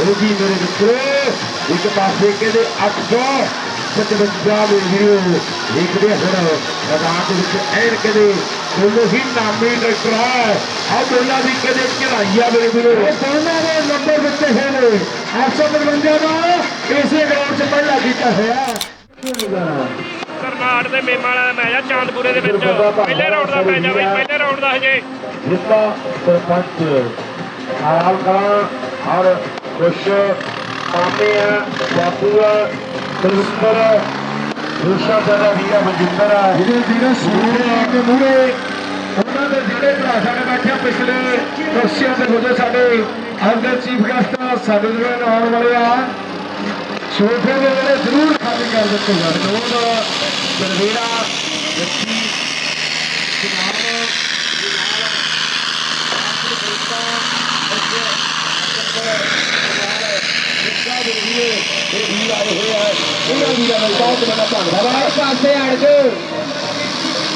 ਰੁਕੀ ਮੇਰੇ ਮਿੱਤਰੋ ਇੱਕ ਪਾਸੇ ਕਹਿੰਦੇ 800 55 ਦੇ ਵੀਰੋ ਦੇਖਦੇ ਹੁਣ ਮੈਦਾਨ ਦੇ ਵਿੱਚ ਐਨ ਕਹਿੰਦੇ ਦੋਨੋਂ ਹੀ ਨਾਮੀ ਡਾਕਟਰ ਹੈ ਆ ਦੋਨਾਂ ਦੀ ਕਹਿੰਦੇ ਚੜਾਈ ਆ ਮੇਰੇ ਵੀਰੋ ਇਹ ਦੋਨਾਂ ਦੇ ਨੰਬਰ ਦਿੱਤੇ ਹੋਏ ਨੇ 855 ਦਾ ਇਸੇ ਗਰਾਊਂਡ 'ਚ ਪਹਿਲਾਂ ਕੀਤਾ ਹੋਇਆ ਕਰਨਾਟ ਦੇ ਮੇਮਾਂ ਵਾਲਾ ਮੈਚ ਆ ਚਾਂਦਪੁਰੇ ਦੇ ਵਿੱਚ। ਪਹਿਲੇ ਰਾਉਂਡ ਦਾ ਮੈਚ ਆ ਬਈ ਪਹਿਲੇ ਰਾਉਂਡ ਦਾ ਹਜੇ। ਜਿੱਤਾ ਸਰਪੰਚ ਆਰਾਮ ਔਰ ਖੁਸ਼ ਮਾਮੇ ਆ ਬਾਪੂ ਆ ਕੁਲਵਿੰਦਰ ਰੂਸ਼ਾ ਦਾ ਵੀਰਾ ਮਨਜਿੰਦਰ ਆ। ਜਿਹੜੇ ਵੀਰੇ ਸੂਰੇ ਆ ਕੇ ਮੂਰੇ ਉਹਨਾਂ ਦੇ ਜਿਹੜੇ ਭਰਾ ਸਾਡੇ ਬੈਠੇ ਆ ਪਿਛਲੇ ਕੁਰਸੀਆਂ ਤੇ ਹੋਦੇ ਸਾਡੇ ਅੰਦਰ ਚੀਫ ਗੈਸਟ ਸਾਡੇ ਜਿਹੜੇ ਆਉਣ ਵਾਲੇ ਆ। ਸੋਫੇ ਦੇ ਜਿਹੜੇ ਜ਼ਰੂਰ ਖਾਲੀ ਕਰ ਦਿੱਤੇ ਜਾਣ ਉਹ ਬਲਵੇਰਾ ਜੱਟੀ ਕਿਨਾਰ ਪਾਸੇ ਆਣ ਕੇ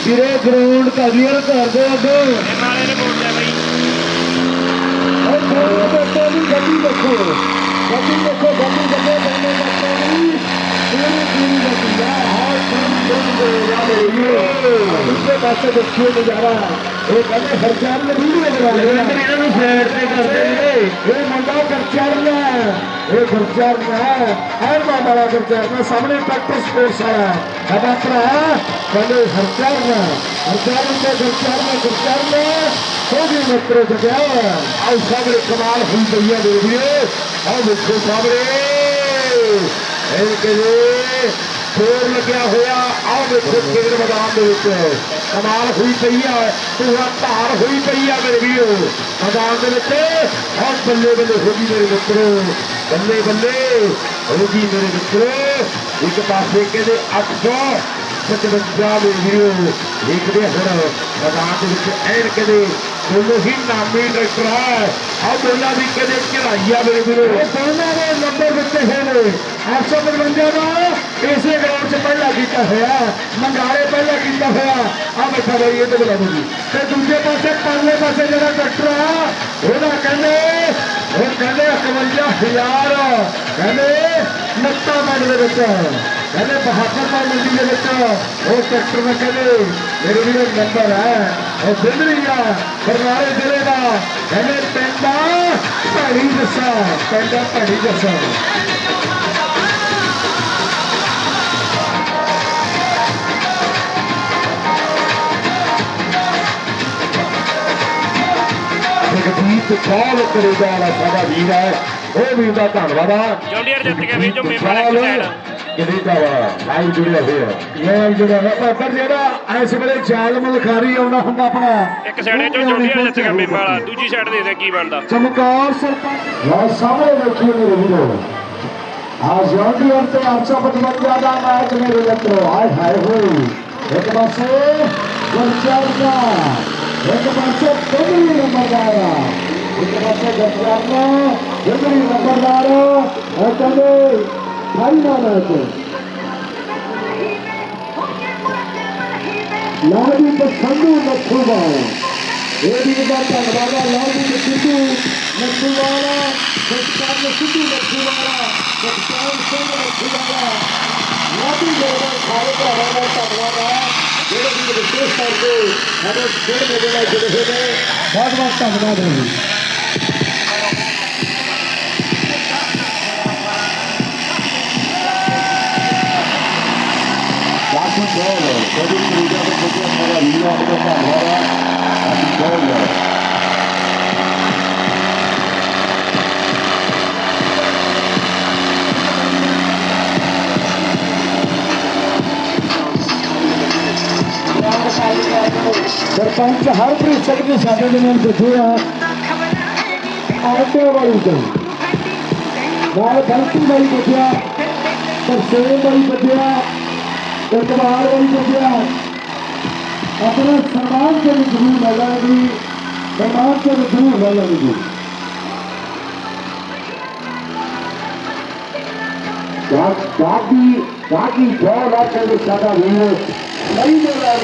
ਵੀਰੇ ਗਰਾਊਂਡ ਕਲੀਅਰ ਕਰ ਦਿਓ ਅੱਗੇ। ਮੇਮਾਂ ਨੇ ਬੋਲ ਬਈ ਉਹ ਕੋਈ ਬੱਚੇ ਦੀ ਗੱਡੀ ਦੇਖੋ ਗੱਡੀ ਦੇਖੋ ਗੱਡੀ ਗੱਡੀ ਬੰਦੇ ਬੱਚੇ ਦੀ ਪੂਰੀ ਪੂਰੀ ਗੱਡੀ ਆ ਹਾਂ ਕੰਮ ਕੰਮ ਦੇ ਵਾਲੇ ਦੂਸਰੇ ਪਾਸੇ ਦੇਖਿਓ ਨਜ਼ਾਰਾ ਇਹ ਕਹਿੰਦੇ ਹਰਚਾਰ ਨੇ ਵੀਡੀਓ ਬਣਾ ਲਿਆ ਇਹਨਾਂ ਨੂੰ ਸਾਈਡ ਤੇ ਕਰਦੇ ਨੇ ਇਹ ਮੁੰਡਾ ਕਰਚਾਰ ਹੈ ਇਹ ਗੁਰਚਾਰ ਹੈ ਐਨ ਮਾਮਲਾ ਗੁਰਚਾਰ ਨੇ ਸਾਹਮਣੇ ਟਰੈਕਟਰ ਸਪੋਰਟਸ ਵਾਲਾ ਸਾਡਾ ਭਰਾ ਕਹਿੰਦੇ ਹਰਚਾਰ ਨੇ ਹਰਚਾਰ ਨੇ ਗੁਰਚਾਰ ਨੇ ਗੁਰਚਾਰ ਨੇ ਉਹ ਵੀ ਮਿੱਤਰੋ ਜਗਿਆ ਆਓ ਸਾਹਮਣੇ ਕਮਾਲ ਹੋਈ ਪਈ ਹੈ ਦੇਖ ਲਿਓ ਆਓ ਦੇਖੋ ਸਾਹਮਣੇ ਇਹ ਕਿਹਦੇ ਫੋਰ ਲੱਗਿਆ ਹੋਇਆ। ਆਓ ਦੇਖੋ ਖੇਡ ਮੈਦਾਨ ਦੇ ਵਿੱਚ। ਕਮਾਲ ਹੋਈ ਪਈ ਆ। ਪੂਰਾ ਧਾਰ ਹੋਈ ਪਈ ਆ ਮੇਰੇ ਵੀਰੋ। ਮੈਦਾਨ ਦੇ ਵਿੱਚ ਔਰ ਬੱਲੇ ਬੱਲੇ ਹੋ ਗਈ ਮੇਰੇ ਮਿੱਤਰੋ। ਬੱਲੇ ਬੱਲੇ ਹੋ ਗਈ ਮੇਰੇ ਮਿੱਤਰੋ। ਇੱਕ ਪਾਸੇ ਕਹਿੰਦੇ 800 55 ਦੇ ਵੀਰੋ। ਦੇਖਦੇ ਹੁਣ ਮੈਦਾਨ ਦੇ ਵਿੱਚ ਐਨ ਕਹਿੰਦੇ ਦੋਨੋਂ ਹੀ ਨਾਮੀ ਡਾਕਟਰ ਆ ਦੋਨਾਂ ਦੀ ਕਹਿੰਦੇ ਚੜਾਈ ਮੇਰੇ ਵੀਰੋ। ਇਹ ਦੋਨਾਂ ਦੇ ਨੰਬਰ ਦਿੱਤੇ ਹੋਏ ਨੇ। 855 ਦਾ ਇਸੇ ਗਰਾਊਂਡ 'ਚ ਪਹਿਲਾਂ ਕੀਤਾ ਹੋਇਆ ਮੰਗਾਲੇ ਪਹਿਲਾਂ ਕੀਤਾ ਹੋਇਆ ਆ ਬੈਠਾ ਬਈ ਇਹਦੇ ਤੇ ਜੀ। ਤੇ ਦੂਜੇ ਪਾਸੇ, ਪਰਲੇ ਪਾਸੇ ਜਿਹੜਾ ਡਾਕਟਰ ਆ ਉਹਦਾ ਕਹਿੰਦੇ ਉਹ ਕਹਿੰਦੇ ਹਜ਼ਾਰ। ਕਹਿੰਦੇ ਨੱਤਾ ਮੰਡ ਦੇ ਵਿੱਚ। ਕਹਿੰਦੇ ਬਹਾਦਰਪੁਰ ਮੰਡੀ ਦੇ ਵਿੱਚ। ਉਹ ਟਰੈਕਟਰ ਦਾ ਕਹਿੰਦੇ, ਮੇਰੇ ਵੀਰੇ, ਨੰਬਰ ਹੈ। ਉਹ ਬਿੰਦਰੀ ਆ। ਬਰਨਾਲੇ ਜ਼ਿਲ੍ਹੇ ਦਾ। ਕਹਿੰਦੇ, ਪਿੰਡ ਆ ਦੱਸਾ ਪਿੰਡ ਆ, ਭੈੜੀ ਦੱਸਾ ਜਗਦੀਪ ਕਾਲ ਕਰੇਗਾ ਵਾਲਾ ਸਾਡਾ ਵੀਰ ਹੈ। ਉਹ ਵੀਰ ਦਾ ਧੰਨਵਾਦ ਆ ਜੌਂਡੀਅਰ ਜਿੱਤ ਗਿਆ ਵੀ ਜੋ ਮੇਮਾਂ ਵਾਲਾ ਇੱਕ ਸਾਈਡ ਕੈਨੇਡਾ ਵਾਲਾ ਲਾਈਵ ਜੁੜਿਆ ਹੋਇਆ ਇਹ ਜਿਹੜਾ ਹੈ ਪਰ ਜਿਹੜਾ ਇਸ ਵੇਲੇ ਜਾਲ ਮਲਖਾਰੀ ਆਉਂਦਾ ਹੁੰਦਾ ਆਪਣਾ ਇੱਕ ਸਾਈਡ ਚੋਂ ਜੌਂਡੀਅਰ ਜਿੱਤ ਗਿਆ ਮੇਮਾਂ ਵਾਲਾ ਦੂਜੀ ਸਾਈਡ ਦੇ ਦੇ ਕੀ ਬਣਦਾ ਚਮਕੌਰ ਸਰਪੰਚ ਲਓ ਸਾਹਮਣੇ ਦੇਖਿਓ ਮੇਰੇ ਵੀਰੋ ਆ ਜੌਂਡੀਅਰ ਤੇ 855 ਦਾ ਮੈਚ ਮੇਰੇ ਮਿੱਤਰੋ ਹਾਏ ਹਾਏ ਹੋਏ ਇੱਕ ਪਾਸੇ ਗੁਰਚਰ ਦਾ ਇੱਕ ਪਾਸੇ ਪਹਿਲੀ ਨੰਬਰਦਾਰ ਆ। ಇದಕ್ಕೆ ಗಟ್ಟಿಯಾರನ ಎದುರಿ ನಂಬರ್ದಾರ ಅಂತಂದು ಫೈನಲ್ ಆಯಿತು ಲಾಬಿಂದ ಸಂದು ನಕ್ಕುವ ಏಡಿಯಿಂದ ತಂದಾಗ ಲಾಬಿಂದ ಸಿದ್ದು ನಕ್ಕುವಾರ ಸತ್ಕಾರದ ಸಿದ್ದು ನಕ್ಕುವಾರ ಸತ್ಕಾರ ಸಂದು ನಕ್ಕುವಾರ ಲಾಬಿಂದ ಕಾರ್ಯಕ್ರಮ ತಂದಾಗ ವಿಶೇಷ ಅದು ಕೇಳಿ ಭಗವಂತ ಮನಾದ್ರಿ ہرچی سارے دیکھے ہیں ਨਾਲ ਜੁੜੇ ਹੋਏ ਨੇ ਬਹੁਤ ਬਹੁਤ ਧੰਨਵਾਦ ਹੈ ਜੀ ਲਾਡੀ ਗੋਲ ਕਦੀ ਕਰੀਦਾ ਤੇ ਕੋਈ ਸਾਰਾ ਵੀਰ ਆਪਣਾ ਧੰਨਵਾਦ ਆ ਲਾਡੀ ਗੋਲ ਸਰਪੰਚ ਹਰਪ੍ਰੀਤ ਸਿੰਘ ਜੀ ਸਾਡੇ ਦੇ ਨਾਲ ਬੈਠੇ ਆ ਆਟੋ ਵਾਲੀ ਤੋਂ ਨਾਲ ਗਲਤੀ ਵਾਲੀ ਬੈਠਿਆ ਤਰਸੇਮ ਵਾਲੀ ਬੈਠਿਆ ਇਤਬਾਰ ਵਾਲੀ ਬੈਠਿਆ ਆਪਣਾ ਸਨਮਾਨ ਤੇ ਵੀ ਜ਼ਰੂਰ ਲੈ ਲੈਣਗੇ ਸਨਮਾਨ ਤੇ ਵੀ ਜ਼ਰੂਰ ਲੈ ਲੈਣਗੇ ਬਾਕੀ ਬਾਕੀ ਬਹੁਤ ਆ ਕੇ ਸਾਡਾ ਵੀਰ ਨਹੀਂ ਦੇ ਲਾਗ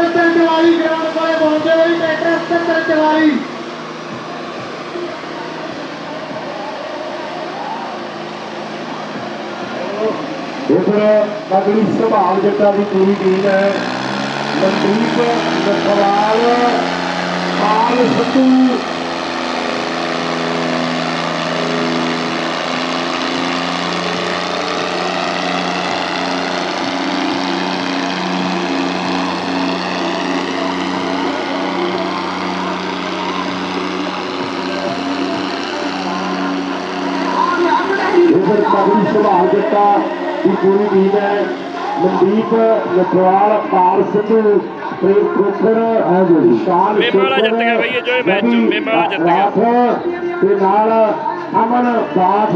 انسپکٹر تیواری گراؤنڈ پر پہنچے ہوئی ٹریکٹر انسپکٹر تیواری ادھر بڑی سبھال جگہ کی پوری ٹیم ہے۔ مندیپ نسوال پال ستو ਸੰਭਾਲ ਜੱਟਾਂ ਦੀ ਪੂਰੀ ਟੀਮ ਹੈ। ਮਨਦੀਪ ਨਖਵਾਲ ਪਾਲ ਸੱਤੂ ਪ੍ਰੇਮ ਖੋਖਰ ਸ਼ਾਨ ਮੇਮਾ ਵਾਲਾ ਜਿੱਤ ਗਿਆ ਬਈ ਇਹ ਜੋ ਇਹ ਮੈਚ ਚੋਂ, ਮੇਮਾ ਵਾਲਾ ਜਿੱਤ ਗਿਆ। ਤੇ ਨਾਲ ਅਮਨ ਬਾਠ।